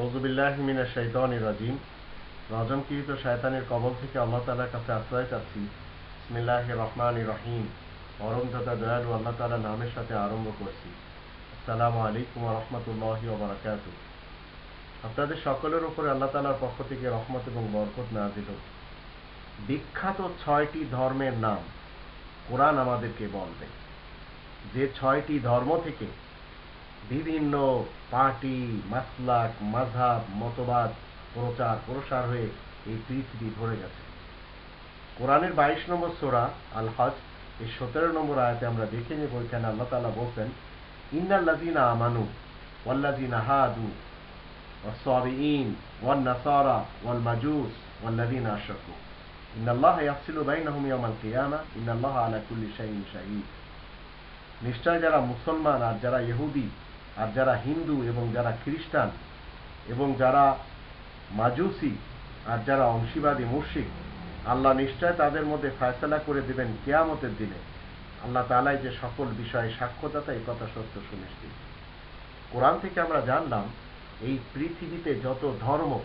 ফৌজুবিল্লাহমিনা শৈতান রাজিম। রজমকৃত শয়তানের কবল থেকে আল্লাহ তালার কাছে আশ্রয় চাচ্ছি। ইসমিল্লাহ রহমান রহিম। পরম দাদা দয়ালু আল্লাহ তালা নামের সাথে আরম্ভ করছি। আসসালামু আলাইকুম রহমতুল্লাহি ওবরাকাত আপনাদের সকলের উপরে আল্লাহ তালার পক্ষ থেকে রহমত এবং বরকত নাজিল হোক। বিখ্যাত ছয়টি ধর্মের নাম কোরআন আমাদেরকে বলবে। যে ছয়টি ধর্ম থেকে বিভিন্ন পার্টি মাসলাক মাঝহাব মতবাদ প্রচার প্রসার হয়ে এই পৃথিবী ভরে গেছে কোরআনের বাইশ নম্বর সোরা আল হজ এই সতেরো নম্বর আয়াতে আমরা দেখে নেব এখানে আল্লাহ তালা বলছেন ইন্নাল্লাজিনা আমানু ওয়াল্লাজিনা হাদু والصابئين والنصارى والمجوس والذين أشركوا إن الله يفصل بينهم يوم القيامة إن الله على كل شيء شهيد নিশ্চয় যারা মুসলমান আর যারা ইহুদি আর যারা হিন্দু এবং যারা খ্রিস্টান এবং যারা মাজুসি আর যারা অংশীবাদী মুর্শিক আল্লাহ নিশ্চয় তাদের মধ্যে ফয়সলা করে দিবেন কেয়ামতের দিনে। আল্লাহ তালাই যে সকল বিষয়ে সাক্ষ্যদাতা, এই কথা সত্য সুনিশ্চিত। কোরআন থেকে আমরা জানলাম, এই পৃথিবীতে যত ধর্ম,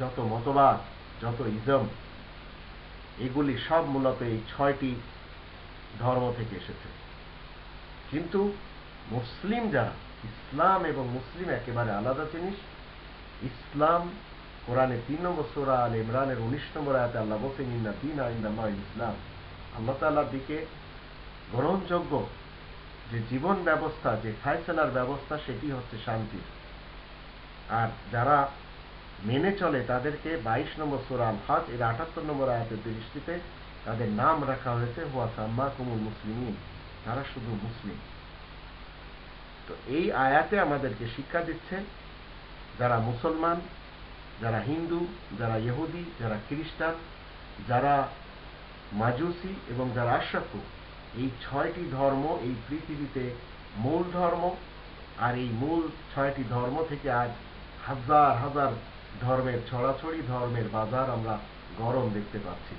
যত মতবাদ, যত ইজম, এগুলি সব মূলত এই ছয়টি ধর্ম থেকে এসেছে। কিন্তু মুসলিম যারা ইসলাম এবং মুসলিম একেবারে আলাদা জিনিস। ইসলাম কোরআনে তিন নম্বর সোরা আল ইমরানের উনিশ নম্বর আয়াতে আল্লাহ বলছেন, ইন্না দিন আইন্দাল্লাহ ইসলাম। আল্লাহ তাল্লাহর দিকে গ্রহণযোগ্য যে জীবন ব্যবস্থা, যে ফায়সালার ব্যবস্থা, সেটি হচ্ছে শান্তির আর যারা মেনে চলে, তাদেরকে বাইশ নম্বর সোরা আল হাজ, এর আটাত্তর নম্বর আয়াতের দৃষ্টিতে তাদের নাম রাখা হয়েছে, হুয়া সাম্মা কুমুল মুসলিমিন। তারা শুধু মুসলিম। তো এই আয়াতে আমাদেরকে শিক্ষা দিচ্ছে যারা মুসলমান, যারা হিন্দু, যারা ইহুদি, যারা খ্রিস্টান, যারা মাজুসি এবং যারা আশাক্য এই ছয়টি ধর্ম, এই পৃথিবীতে মূল ধর্ম আর এই মূল ছয়টি ধর্ম থেকে আজ হাজার হাজার ধর্মের ছড়াছড়ি, ধর্মের বাজার আমরা গরম দেখতে পাচ্ছি।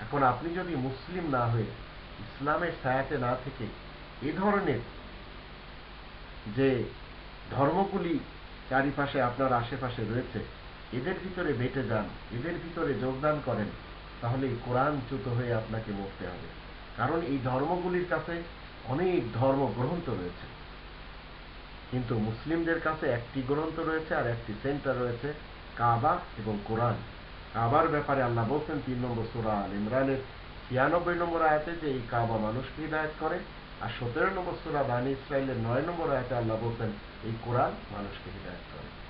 এখন আপনি যদি মুসলিম না হয়ে ইসলামের ছায়াতে না থেকে এ ধরনের যে ধর্মগুলি চারিপাশে আপনার আশেপাশে রয়েছে, এদের ভিতরে বেটে যান, এদের ভিতরে যোগদান করেন তাহলে কোরআনচ্যুত হয়ে আপনাকে মরতে হবে। কারণ এই ধর্মগুলির কাছে অনেক ধর্ম গ্রন্থ রয়েছে। কিন্তু মুসলিমদের কাছে একটি গ্রন্থ রয়েছে আর একটি সেন্টার রয়েছে, কাবা এবং কোরআন। কাবার ব্যাপারে আল্লাহ বলছেন, তিন নম্বর সুরা আল ইমরানের ছিয়ানব্বই নম্বর আয়াতে যে এই কাবা মানুষকে হৃদায়ত করে আর সতেরো নম্বর সুরা বানী ইসরায়েলের নয় নম্বর আয়াতে আল্লাহ বলছেন, এই কোরআন মানুষকে হৃদায়ত করে।